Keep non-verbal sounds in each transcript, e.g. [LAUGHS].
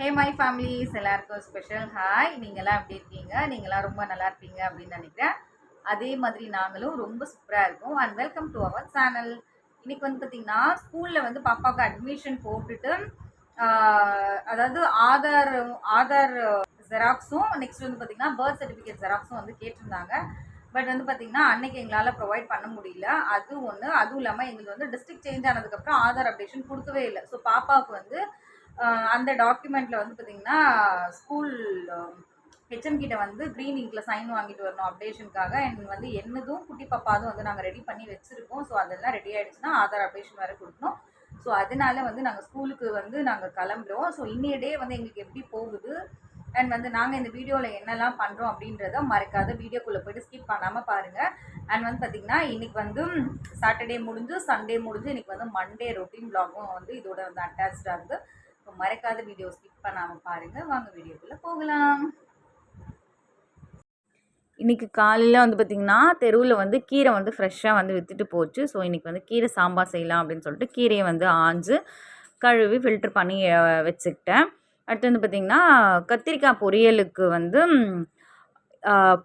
Hey my families எல்லாருக்கும் special hi நீங்களாம் எப்படி இருக்கீங்க? நீங்களாம் ரொம்ப நல்லா இருப்பீங்க அப்படின்னு நினைக்கிறேன். அதே மாதிரி நாங்களும் ரொம்ப சூப்பராக இருக்கும். And welcome to our channel இன்றைக்கி வந்து பார்த்தீங்கன்னா ஸ்கூலில் வந்து பாப்பாவுக்கு அட்மிஷன் போட்டுட்டு அதாவது ஆதார் ஆதார் ஜெராக்ஸும் நெக்ஸ்ட் வந்து பார்த்தீங்கன்னா பர்த் சர்டிஃபிகேட் ஜெராக்ஸும் வந்து கேட்டிருந்தாங்க. பட் வந்து பார்த்திங்கன்னா அன்னைக்கு எங்களால் ப்ரொவைட் பண்ண முடியல. அது ஒன்று அதுவும் இல்லாமல் எங்களுக்கு வந்து டிஸ்ட்ரிக்ட் சேஞ்ச் ஆனதுக்கப்புறம் ஆதார் அப்டேஷன் கொடுக்கவே இல்லை. ஸோ பாப்பாவுக்கு வந்து அந்த டாக்குமெண்ட்டில் வந்து பார்த்தீங்கன்னா ஸ்கூல் ஹெச்எம் கிட்ட வந்து க்ரீன் இங்கில் சைன் வாங்கிட்டு வரணும் அப்டேஷனுக்காக அண்ட் வந்து என்னதும் குட்டி பாப்பாதும் வந்து நாங்கள் ரெடி பண்ணி வச்சுருக்கோம். ஸோ அதெல்லாம் ரெடி ஆகிடுச்சுன்னா ஆதார் அப்டேஷன் வேறு கொடுக்கணும். ஸோ அதனால வந்து நாங்கள் ஸ்கூலுக்கு வந்து நாங்கள் கிளம்புறோம். ஸோ இன்னைய டே வந்து எங்களுக்கு எப்படி போகுது? அண்ட் வந்து நாங்கள் இந்த வீடியோவில் என்னெல்லாம் பண்ணுறோம் அப்படின்றத மறக்காத வீடியோக்குள்ளே போயிட்டு ஸ்கிப் பண்ணாமல் பாருங்கள் அண்ட் வந்து பார்த்திங்கன்னா இன்றைக்கி வந்து சாட்டர்டே முடிஞ்சு சண்டே முடிஞ்சு இன்றைக்கி வந்து மண்டே ரொட்டீன் பிளாகும் வந்து இதோட வந்து அட்டாச்சாக இருக்குது ஸோ மறக்காத வீடியோ ஸ்கிப் பண்ணாமல் பாருங்கள் வாங்க வீடியோக்குள்ளே போகலாம். இன்றைக்கி காலையில் வந்து பார்த்திங்கன்னா தெருவில் வந்து கீரை வந்து ஃப்ரெஷ்ஷாக வந்து விற்றுட்டு போச்சு. ஸோ இன்றைக்கி வந்து கீரை சாம்பார் செய்யலாம் அப்படின்னு சொல்லிட்டு கீரையை வந்து ஆஞ்சு கழுவி ஃபில்டர் பண்ணி வச்சுக்கிட்டேன். அடுத்து வந்து பார்த்திங்கன்னா கத்திரிக்காய் பொரியலுக்கு வந்து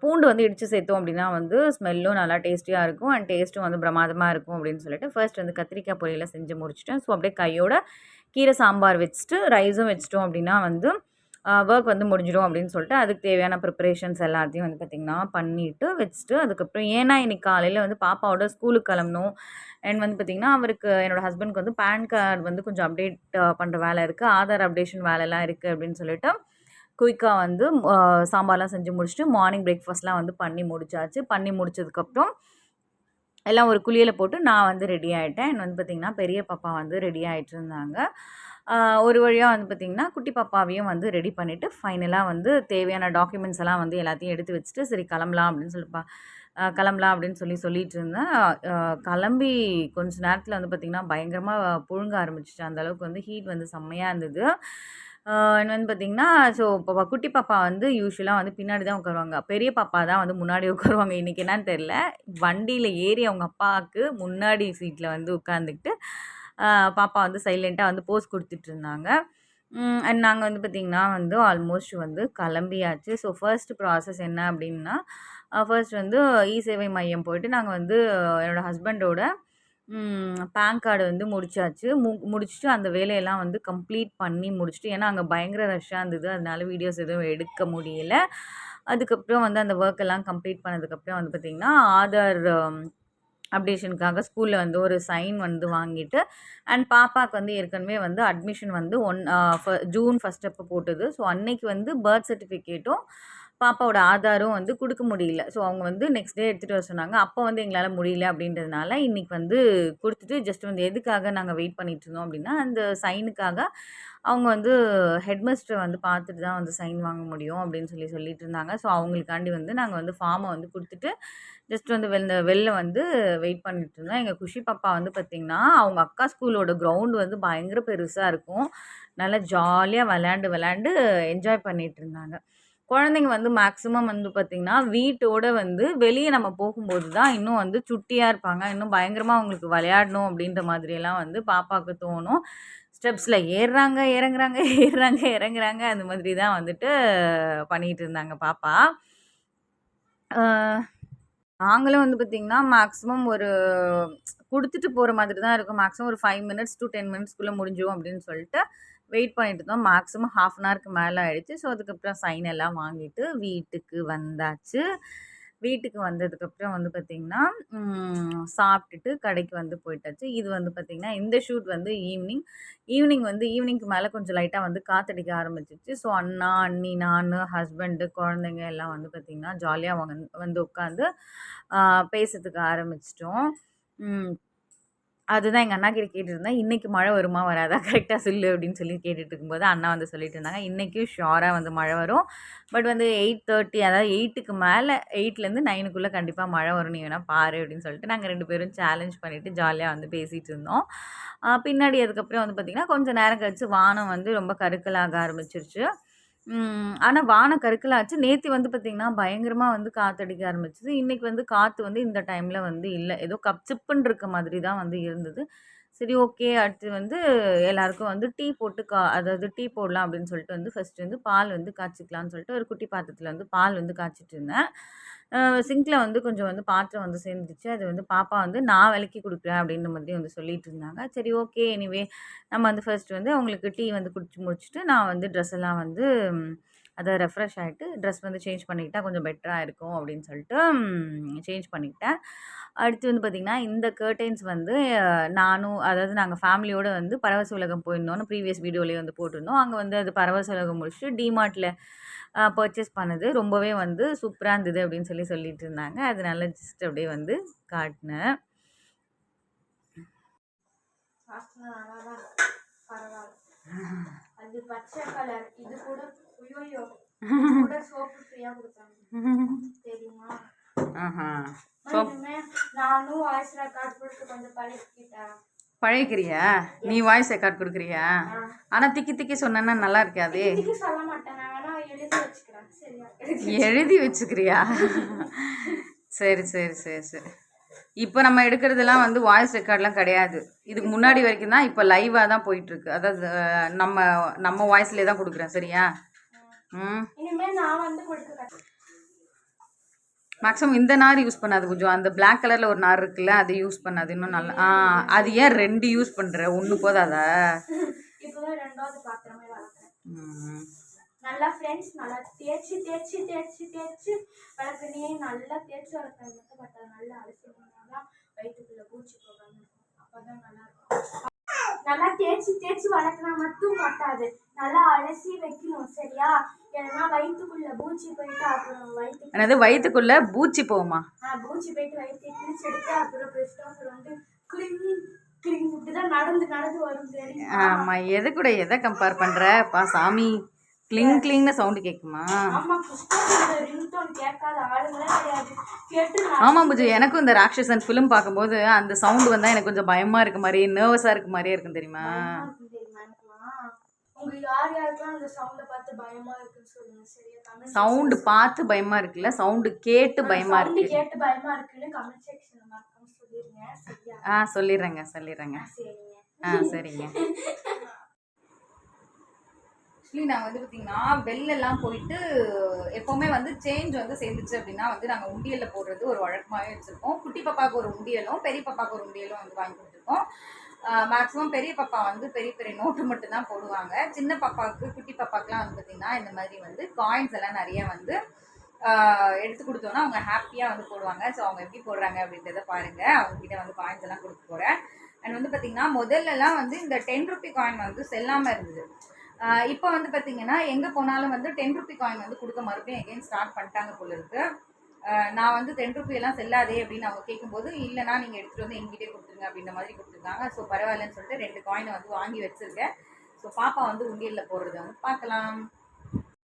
பூண்டு வந்து இடித்து சேர்த்தோம் அப்படின்னா வந்து ஸ்மெல்லும் நல்லா டேஸ்டியாக இருக்கும். அண்ட் டேஸ்ட்டும் வந்து பிரமாதமாக இருக்கும் அப்படின்னு சொல்லிட்டு ஃபர்ஸ்ட் வந்து கத்திரிக்காய் பொரியலை செஞ்சு முடிச்சிட்டேன். ஸோ அப்படியே கையோட கீரை சாம்பார் வச்சுட்டு ரைஸும் வச்சிட்டோம் அப்படின்னா வந்து ஒர்க் வந்து முடிஞ்சிடும் அப்படின்னு சொல்லிட்டு அதுக்கு தேவையான ப்ரிப்பரேஷன்ஸ் எல்லாத்தையும் வந்து பார்த்திங்கன்னா பண்ணிவிட்டு வச்சுட்டு அதுக்கப்புறம் ஏன்னா இன்றைக்கி காலையில் வந்து பாப்பாவோட ஸ்கூலுக்கு கிளம்பணும். அண்ட் வந்து பார்த்திங்கன்னா அவருக்கு என்னோடய ஹஸ்பண்ட்க்கு வந்து பேன் கார்டு வந்து கொஞ்சம் அப்டேட் பண்ணுற வேலை இருக்குது ஆதார் அப்டேஷன் வேலைலாம் இருக்குது அப்படின்னு சொல்லிட்டு குயிக்காக வந்து சாம்பார்லாம் செஞ்சு முடிச்சுட்டு மார்னிங் பிரேக்ஃபாஸ்ட்லாம் வந்து பண்ணி முடிச்சாச்சு. பண்ணி முடிச்சதுக்கப்புறம் எல்லாம் ஒரு குளியலை போட்டு நான் வந்து ரெடி ஆகிட்டேன் என்ன வந்து பார்த்திங்கன்னா பெரிய பாப்பா வந்து ரெடி ஆகிட்டு இருந்தாங்க. ஒரு வழியாக வந்து பார்த்திங்கன்னா குட்டி பாப்பாவையும் வந்து ரெடி பண்ணிவிட்டு ஃபைனலாக வந்து தேவையான டாக்குமெண்ட்ஸ் எல்லாம் வந்து எல்லாத்தையும் எடுத்து வச்சுட்டு சரி கிளம்பலாம் அப்படின்னு சொல்லிப்பா கிளம்பலாம் அப்படின்னு சொல்லி சொல்லிட்டு இருந்தேன். கிளம்பி கொஞ்ச நேரத்தில் வந்து பார்த்திங்கன்னா பயங்கரமாக புழுங்க ஆரம்பிச்சிட்டு அந்தளவுக்கு வந்து ஹீட் வந்து செம்மையாக இருந்தது. என்ன வந்து பார்த்தீங்கன்னா ஸோ இப்போ குட்டி பாப்பா வந்து யூஸ்வலாக வந்து பின்னாடி தான் உட்காருவாங்க. பெரிய பாப்பா தான் வந்து முன்னாடி உட்காருவாங்க. இன்றைக்கி என்னன்னு தெரில வண்டியில் ஏறி அவங்க அப்பாவுக்கு முன்னாடி சீட்டில் வந்து உட்காந்துக்கிட்டு பாப்பா வந்து சைலண்ட்டாக வந்து போஸ் கொடுத்துட்டு இருந்தாங்க. அண்ட் நாங்கள் வந்து பார்த்திங்கன்னா வந்து ஆல்மோஸ்ட் வந்து கிளம்பியாச்சு. ஸோ ஃபர்ஸ்ட் ப்ராசஸ் என்ன அப்படின்னா ஃபர்ஸ்ட் வந்து இ சேவை மையம் போயிட்டு நாங்கள் வந்து என்னோடய ஹஸ்பண்டோட பேன் கார்டு வந்து முடிச்சாச்சு. மு முடிச்சுட்டு அந்த வேலையெல்லாம் வந்து கம்ப்ளீட் பண்ணி முடிச்சுட்டு ஏன்னா அங்கே பயங்கர ரஷ்ஷாக இருந்தது. அதனால வீடியோஸ் எதுவும் எடுக்க முடியல. அதுக்கப்புறம் வந்து அந்த ஒர்க் எல்லாம் கம்ப்ளீட் பண்ணதுக்கப்புறம் வந்து பார்த்திங்கன்னா ஆதார் அப்டேஷனுக்காக ஸ்கூலில் வந்து ஒரு சைன் வந்து வாங்கிட்டு அண்ட் பாப்பாவுக்கு வந்து ஏற்கனவே வந்து அட்மிஷன் வந்து ஒன் ஜூன் ஃபஸ்ட் அப்போ போட்டது. ஸோ அன்னைக்கு வந்து பர்த் சர்டிஃபிகேட்டும் பாப்பாவோட ஆதாரும் வந்து கொடுக்க முடியல. ஸோ அவங்க வந்து நெக்ஸ்ட் டே எடுத்துகிட்டு வர சொன்னாங்க. அப்போ வந்து எங்களால் முடியல அப்படின்றதுனால இன்றைக்கி வந்து கொடுத்துட்டு ஜஸ்ட் வந்து எதுக்காக நாங்கள் வெயிட் பண்ணிகிட்டு இருந்தோம் அப்படின்னா அந்த சைனுக்காக அவங்க வந்து ஹெட்மாஸ்டர் வந்து பார்த்துட்டு தான் வந்து சைன் வாங்க முடியும் அப்படின்னு சொல்லி சொல்லிட்டு இருந்தாங்க. ஸோ அவங்களுக்காண்டி வந்து நாங்கள் வந்து ஃபார்மை வந்து கொடுத்துட்டு ஜஸ்ட் வந்து வெளில வெளில வந்து வெயிட் பண்ணிட்டு இருந்தோம். எங்கள் குஷி பாப்பா வந்து பார்த்திங்கன்னா அவங்க அக்கா ஸ்கூலோட கிரவுண்டு வந்து பயங்கர பெருசாக இருக்கும். நல்லா ஜாலியாக விளையாண்டு விளையாண்டு என்ஜாய் பண்ணிகிட்டு இருந்தாங்க. குழந்தைங்க வந்து மேக்ஸிமம் வந்து பார்த்திங்கன்னா வீட்டோட வந்து வெளியே நம்ம போகும்போது தான் இன்னும் வந்து சுட்டியாக இருப்பாங்க. இன்னும் பயங்கரமாக அவங்களுக்கு விளையாடணும் அப்படின்ற மாதிரியெல்லாம் வந்து பாப்பாவுக்கு தோணும். ஸ்டெப்ஸில் ஏறுறாங்க இறங்குறாங்க [LAUGHS] ஏறுறாங்க இறங்குறாங்க. அந்த மாதிரி தான் வந்துட்டு பண்ணிகிட்டு இருந்தாங்க பாப்பா. நாங்களும் வந்து பார்த்தீங்கன்னா மேக்ஸிமம் ஒரு கொடுத்துட்டு போகிற மாதிரி தான் இருக்கும். மேக்ஸிமம் ஒரு ஃபைவ் மினிட்ஸ் டு டென் மினிட்ஸ்க்குள்ளே முடிஞ்சிடும் அப்படின்னு சொல்லிட்டு வெயிட் பண்ணிட்டு இருந்தோம். மேக்ஸிமம் ஹாஃப் அன் ஹவருக்கு மேலே ஆயிடுச்சு. ஸோ அதுக்கப்புறம் சைன் எல்லாம் வாங்கிட்டு வீட்டுக்கு வந்தாச்சு. வீட்டுக்கு வந்ததுக்கப்புறம் வந்து பார்த்திங்கன்னா சாப்பிட்டுட்டு கடைக்கு வந்து போயிட்டாச்சு. இது வந்து பார்த்திங்கன்னா இந்த ஷூட் வந்து ஈவினிங் ஈவினிங் வந்து ஈவினிங்க்கு மேலே கொஞ்சம் லைட்டாக வந்து காத்தடிக்க ஆரம்பிச்சிச்சு. ஸோ அண்ணா அண்ணி நான் ஹஸ்பண்டு குழந்தைங்க எல்லாம் வந்து பார்த்திங்கன்னா ஜாலியாக வந்து வந்து உட்காந்து பேசுறதுக்கு ஆரம்பிச்சிட்டோம். அதுதான் எங்கள் அண்ணா கிட்ட கேட்டுருந்தேன் இன்றைக்கி மழை வருமா வராதா? கரெக்டாக சொல்லு அப்படின்னு சொல்லி கேட்டுட்டு இருக்கும்போது அண்ணா வந்து சொல்லிட்டு இருந்தாங்க. இன்றைக்கும் ஷோராக வந்து மழை வரும். பட் வந்து எயிட் தேர்ட்டி அதாவது எயிட்டுக்கு மேலே எயிட்லேருந்து நைனுக்குள்ளே கண்டிப்பாக மழை வரும். நீ வேணால் பாரு அப்படின்னு சொல்லிட்டு நாங்கள் ரெண்டு பேரும் சேலஞ்ச் பண்ணிவிட்டு ஜாலியாக வந்து பேசிகிட்டு இருந்தோம். பின்னாடி அதுக்கப்புறம் வந்து பார்த்திங்கன்னா கொஞ்சம் நேரம் கழித்து வானம் வந்து ரொம்ப கருக்கலாக ஆரம்பிச்சிருச்சு. ஆனால் வானம் கருக்கலாச்சு. நேற்று வந்து பார்த்திங்கன்னா பயங்கரமாக வந்து காற்றடிக்க ஆரம்பிச்சது. இன்றைக்கி வந்து காற்று வந்து இந்த டைமில் வந்து இல்லை. ஏதோ கப் சிப்புன்னு இருக்க மாதிரி தான் வந்து இருந்தது. சரி ஓகே. அடுத்து வந்து எல்லாருக்கும் வந்து டீ போட்டு கா அதாவது டீ போடலாம் அப்படின்னு சொல்லிட்டு வந்து ஃபஸ்ட்டு வந்து பால் வந்து காய்ச்சிக்கலாம்னு சொல்லிட்டு ஒரு குட்டி பாத்திரத்தில் வந்து பால் வந்து காய்ச்சிட்டு இருந்தேன். சிங்கில் வந்து கொஞ்சம் வந்து பாத்திரம் வந்து சேர்ந்துச்சு அது வந்து பாப்பா வந்து நான் விலக்கி கொடுக்குறேன் அப்படின்ற மாதிரி வந்து சொல்லிட்டு இருந்தாங்க. சரி ஓகே எனிவே நம்ம வந்து ஃபர்ஸ்ட் வந்து அவங்களுக்கு டீ வந்து குடிச்சு முடிச்சுட்டு நான் வந்து ட்ரெஸ் எல்லாம் வந்து அதை ரெஃப்ரெஷ் ஆகிட்டு ட்ரெஸ் வந்து சேஞ்ச் பண்ணிக்கிட்டா கொஞ்சம் பெட்டராக இருக்கும் அப்படின்னு சொல்லிட்டு சேஞ்ச் பண்ணிக்கிட்டேன். அடுத்து வந்து பார்த்திங்கன்னா இந்த கர்டைன்ஸ் வந்து நானும் அதாவது நாங்கள் ஃபேமிலியோடு வந்து பரவச உலகம் போயிருந்தோம்னு ப்ரீவியஸ் வீடியோலேயே வந்து போட்டிருந்தோம். அங்கே வந்து அது பரவச உலகம் முடிச்சுட்டு டிமார்ட்டில் பர்ச்சேஸ் பண்ணது. ரொம்பவே வந்து சூப்பராக இருந்தது அப்படின்னு சொல்லி சொல்லிட்டு இருந்தாங்க அதனால ஜஸ்ட் அப்படியே வந்து காட்டினேன். நல்லா அது பழகிக்கிறியா? நீ வாய்ஸ் ரெக்கார்ட் கொடுக்குறியா? ஆனால் திக்கி திக்கி சொன்னேன்னா நல்லா இருக்காதே. [LAUGHS] எழுதி வச்சுக்கிறியா? சரி சரி சரி சரி. இப்போ நம்ம எடுக்கிறதெல்லாம் வந்து வாய்ஸ் ரெக்கார்ட்லாம் கிடையாது. இதுக்கு முன்னாடி வரைக்கும் தான் இப்போ லைவாக தான் போயிட்டுருக்கு. அதாவது நம்ம நம்ம வாய்ஸ்லேயே தான் கொடுக்குறேன். சரியா? ம். மேக்ஸிமம் இந்த நார் யூஸ் பண்ணாது கொஞ்சம் அந்த Black கலரில் ஒரு நார் இருக்குல்ல அது யூஸ் பண்ணாது. இன்னும் நல்லா ஆ அது ஏன் ரெண்டு யூஸ் பண்ணுற ஒன்று போதாதா? [LAUGHS] ம். நல்லா ஃப்ரெண்ட்ஸ் நல்லா தேய்ச்சி தேய்ச்சி தேய்ச்சி தேய்ச்சி வளர்க்கணையே நல்லா தேய்ச்சி வளர்க்கணும் மட்டும் பட் அது நல்லா அலசினா தான் வயிற்றுக்குள்ள பூச்சி போகாம இருக்கும். அப்பதான் நல்லா இருக்கும். நல்லா தேய்ச்சி தேய்ச்சி வளர்க்கினா மட்டும் பத்தாது. நல்லா அலசி வைக்கணும் சரியா? ஏன்னா வயிற்றுக்குள்ள பூச்சி போயிட்டு அப்புறம் வயிற்று என்னது வயிற்றுக்குள்ளே பூச்சி போகுமா? ஆ பூச்சி போயிட்டு வயிற்று கிழிச்சு எடுத்து அப்புறம் கிறிஸ்டோஃபர் வந்து கிளிங் கிளிங் இப்படிதான் நடந்து நடந்து வரும் தெரியுமா? ஆமாம் எது கூட எதை கம்பேர் பண்ணுற பா சாமி. கிளிங் கிளிங்னு சவுண்டு கேட்குமா ஆமாம் புஜு. எனக்கும் இந்த ராட்சசன் ஃபிலிம் பார்க்கும்போது அந்த சவுண்டு வந்தால் எனக்கு கொஞ்சம் பயமாக இருக்க மாதிரி நர்வஸாக இருக்க மாதிரியே இருக்கும் தெரியுமா? பயமா சவுண்ட பார்த்து பயமா இருக்குல்ல? சவுண்டு கேட்டு சவுண்ட் இருக்கு. கேட்டு பயமா இருக்குன்னு கமெண்ட் செக்ஷன்ல மறக்காம சொல்லிருங்க. சரியா? ஆ சொல்லிடுறேங்க சொல்லிடுறேங்க. ஆ சரிங்க. [LAUGHS] மோஸ்ட்லி நாங்கள் வந்து பார்த்திங்கன்னா வெளிலலாம் போயிட்டு எப்போவுமே வந்து சேஞ்ச் வந்து சேர்ந்துச்சு அப்படின்னா வந்து நாங்கள் உண்டியலில் போடுறது ஒரு வழக்கமாகவே வச்சுருக்கோம் குட்டி பாப்பாவுக்கு ஒரு உண்டியலும் பெரிய பாப்பாவுக்கு ஒரு உண்டியலும் வந்து வாங்கி கொடுத்துருக்கோம். மேக்ஸிமம் பெரிய பாப்பா வந்து பெரிய பெரிய நோட்டு மட்டும் தான் போடுவாங்க. சின்ன பாப்பாவுக்கு குட்டி பாப்பாக்கெலாம் வந்து பார்த்திங்கன்னா இந்த மாதிரி வந்து காயின்ஸ் எல்லாம் நிறைய வந்து எடுத்து கொடுத்தோன்னா அவங்க ஹாப்பியாக வந்து போடுவாங்க. ஸோ அவங்க எப்படி போடுறாங்க அப்படின்றத பாருங்கள் அவங்கக்கிட்ட வந்து காயின்ஸ் எல்லாம் கொடுக்க போகிறேன் அண்ட் வந்து பார்த்திங்கன்னா முதல்லலாம் வந்து இந்த டென் ருபி காயின் வந்து செல்லாமல் இருந்தது. இப்போ வந்து பார்த்தீங்கன்னா எங்கே போனாலும் வந்து டென் ருபி காயின் வந்து கொடுக்க மறுபடியும் எகைன் ஸ்டார்ட் பண்ணிட்டாங்க போல இருக்கு. நான் வந்து டென் ருபியெல்லாம் செல்லாதே அப்படின்னு அவங்க கேட்கும்போது இல்லைனா நீங்கள் எடுத்துகிட்டு வந்து எங்கிட்டே கொடுத்துருங்க அப்படின்ற மாதிரி கொடுத்துருக்காங்க. ஸோ பரவாயில்லன்னு சொல்லிட்டு ரெண்டு காயினை வந்து வாங்கி வச்சுருக்கேன். ஸோ பாப்பா வந்து உண்டியலில் போடுறத வந்து பார்க்கலாம்.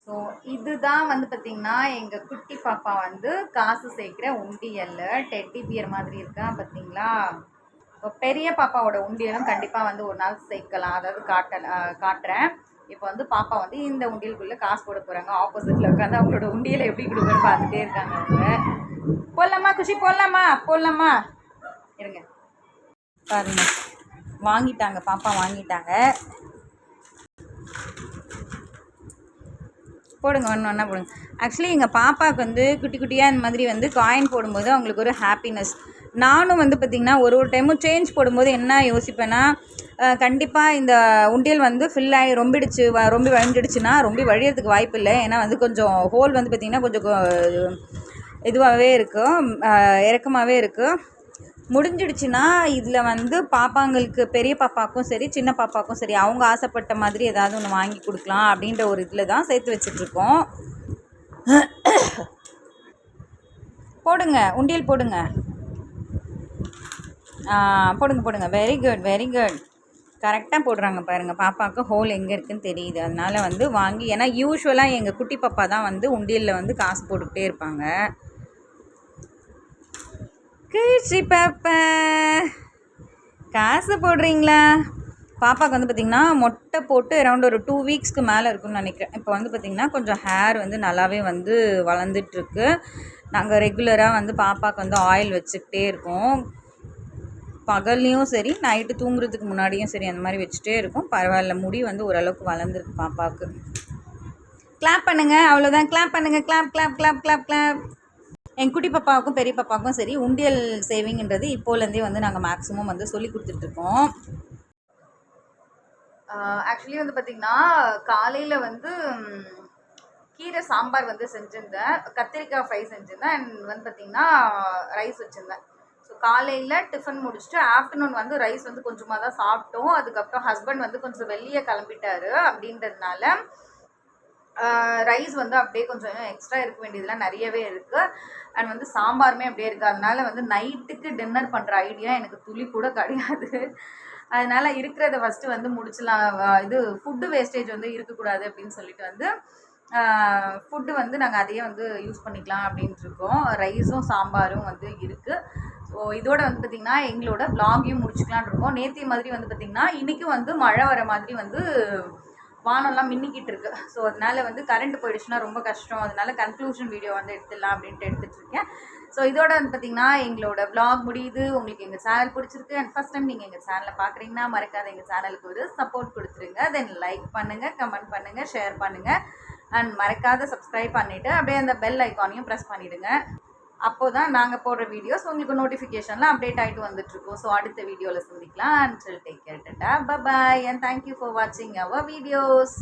ஸோ இதுதான் வந்து பார்த்திங்கன்னா எங்கள் குட்டி பாப்பா வந்து காசு சேர்க்குற உண்டியலில் டெட்டி பியர் மாதிரி இருக்கா பார்த்தீங்களா இப்போ பெரிய பாப்பாவோட உண்டியலும் கண்டிப்பாக வந்து ஒரு நாள் சேர்க்கலாம். அதாவது காட்ட காட்டுறேன். இப்போ வந்து பாப்பா வந்து இந்த உண்டியலுக்குள்ளே காசு போட போகிறாங்க ஆப்போசிட்டில் உட்காந்து அவங்களோட உண்டியலை எப்படி கொடுக்குறன்னு பார்த்துட்டே இருக்காங்க அவங்க. போடலாமா குஷி? போடலாமா? போடலாமா? இருங்க. பாருங்க. வாங்கிட்டாங்க. பாப்பா வாங்கிட்டாங்க. போடுங்க. ஒன்று ஒன்றா போடுங்க. ஆக்சுவலி எங்கள் பாப்பாவுக்கு வந்து குட்டி குட்டியாக இந்த மாதிரி வந்து காயின் போடும்போது அவங்களுக்கு ஒரு ஹாப்பினஸ் நானும் வந்து பார்த்திங்கன்னா ஒரு ஒரு டைமும் சேஞ்ச் போடும்போது என்ன யோசிப்பேன்னா கண்டிப்பாக இந்த உண்டியல் வந்து ஃபில் ஆகி ரொம்பிடுச்சு வ ரொம்ப வழிஞ்சிடுச்சுன்னா ரொம்ப வழியறதுக்கு வாய்ப்பு இல்லை. ஏன்னா வந்து கொஞ்சம் ஹோல் வந்து பார்த்திங்கன்னா கொஞ்சம் இதுவாகவே இருக்கும் இறக்கமாகவே இருக்குது முடிஞ்சிடுச்சுன்னா இதில் வந்து பாப்பாங்களுக்கு பெரிய பாப்பாக்கும் சரி சின்ன பாப்பாக்கும் சரி அவங்க ஆசைப்பட்ட மாதிரி ஏதாவது ஒன்று வாங்கி கொடுக்கலாம் அப்படின்ற ஒரு இதில் தான் சேர்த்து வச்சிட்ருக்கோம் போடுங்க உண்டியல் போடுங்க. போடுங்க போடுங்க. வெரி குட் வெரி குட் கரெக்டாக போடுறாங்க பாருங்கள் பாப்பாவுக்கு ஹோல் எங்கே இருக்குன்னு தெரியுது. அதனால் வந்து வாங்கி ஏன்னா யூஸ்வலாக எங்கள் குட்டி பாப்பா தான் வந்து உண்டியலில் வந்து காசு போட்டுக்கிட்டே இருப்பாங்க. குச்சி பாப்பா. காசு போடுறீங்களா? பாப்பாவுக்கு வந்து பார்த்திங்கன்னா மொட்டை போட்டு அரௌண்ட் ஒரு டூ வீக்ஸ்க்கு மேலே இருக்கும்னு நினைக்கிறேன். இப்போ வந்து பார்த்திங்கன்னா கொஞ்சம் ஹேர் வந்து நல்லாவே வந்து வளர்ந்துட்டுருக்கு நாங்கள் ரெகுலராக வந்து பாப்பாவுக்கு வந்து ஆயில் வச்சுக்கிட்டே இருக்கோம். பகல்லையும் சரி நைட்டு தூங்குறதுக்கு முன்னாடியும் சரி அந்த மாதிரி வச்சுட்டே இருக்கும். பரவாயில்ல முடி வந்து ஓரளவுக்கு வளர்ந்துருக்கு பாப்பாவுக்கு. கிளாப் பண்ணுங்கள் அவ்வளோதான் கிளாப் பண்ணுங்கள் clap clap clap clap clap என் குட்டி பாப்பாவுக்கும் பெரிய பாப்பாவுக்கும் சரி உண்டியல் சேவிங்ன்றது இப்போலேருந்தே வந்து நாங்கள் மேக்ஸிமம் வந்து சொல்லி கொடுத்துட்ருக்கோம் ஆக்சுவலி வந்து பார்த்திங்கன்னா காலையில் வந்து கீரை சாம்பார் வந்து செஞ்சுருந்தேன். கத்திரிக்காய் ஃப்ரை செஞ்சுருந்தேன். அண்ட் வந்து பார்த்திங்கன்னா ரைஸ் வச்சுருந்தேன். காலையில் டிஃபன் முடிச்சுட்டு ஆஃப்டர்நூன் வந்து ரைஸ் வந்து கொஞ்சமாக தான் சாப்பிட்டோம். அதுக்கப்புறம் ஹஸ்பண்ட் வந்து கொஞ்சம் வெளியே கிளம்பிட்டாரு அப்படின்றதுனால ரைஸ் வந்து அப்படியே கொஞ்சம் எக்ஸ்ட்ரா இருக்க வேண்டியதுலாம் நிறையவே இருக்குது அண்ட் வந்து சாம்பாருமே அப்படியே இருக்குது அதனால வந்து நைட்டுக்கு டின்னர் பண்ணுற ஐடியா எனக்கு துளி கூட கிடையாது. அதனால் இருக்கிறத ஃபஸ்ட்டு வந்து முடிச்சலாம் இது ஃபுட்டு வேஸ்டேஜ் வந்து இருக்கக்கூடாது அப்படின்னு சொல்லிட்டு வந்து ஃபுட்டு வந்து நாங்கள் அதையே வந்து யூஸ் பண்ணிக்கலாம் அப்படின்ட்டு இருக்கோம். ரைஸும் சாம்பாரும் வந்து இருக்குது ஸோ இதோட வந்து பார்த்திங்கன்னா எங்களோட vlog-ஐயும் முடிச்சுக்கலான் இருக்கோம். நேற்று மாதிரி வந்து பார்த்திங்கன்னா இன்றைக்கும் வந்து மழை வர மாதிரி வந்து வானம்லாம் மின்னிக்கிட்டு இருக்கு. ஸோ அதனால வந்து கரண்ட் போயிடுச்சுன்னா ரொம்ப கஷ்டம். அதனால கன்க்ளூஷன் வீடியோ வந்து எடுத்துடலாம் அப்படின்ட்டு எடுத்துகிட்ருக்கேன் ஸோ இதோட வந்து பார்த்தீங்கன்னா எங்களோட விளாக் முடியுது. உங்களுக்கு எங்கள் சேனல் பிடிச்சிருக்கு. அண்ட் ஃபஸ்ட் டைம் நீங்கள் எங்கள் சேனலை பார்க்குறீங்கன்னா மறக்காத எங்கள் சேனலுக்கு ஒரு சப்போர்ட் கொடுத்துருங்க. தென் லைக் பண்ணுங்கள் கமெண்ட் பண்ணுங்கள் ஷேர் பண்ணுங்கள் அண்ட் மறக்காத சப்ஸ்கிரைப் பண்ணிவிட்டு அப்படியே அந்த பெல் ஐக்கானையும் ப்ரெஸ் பண்ணிவிடுங்க அப்போ தான் நாங்கள் போடுற வீடியோஸ் உங்களுக்கு நோட்டிஃபிகேஷன்லாம் அப்டேட் ஆகிட்டு வந்துட்டுருக்கோம். ஸோ அடுத்த வீடியோவில் சந்திக்கலாம். அண்ட் டேக் கேர் டா பாய் அண்ட் தேங்க்யூ ஃபார் வாட்சிங் அவர் வீடியோஸ்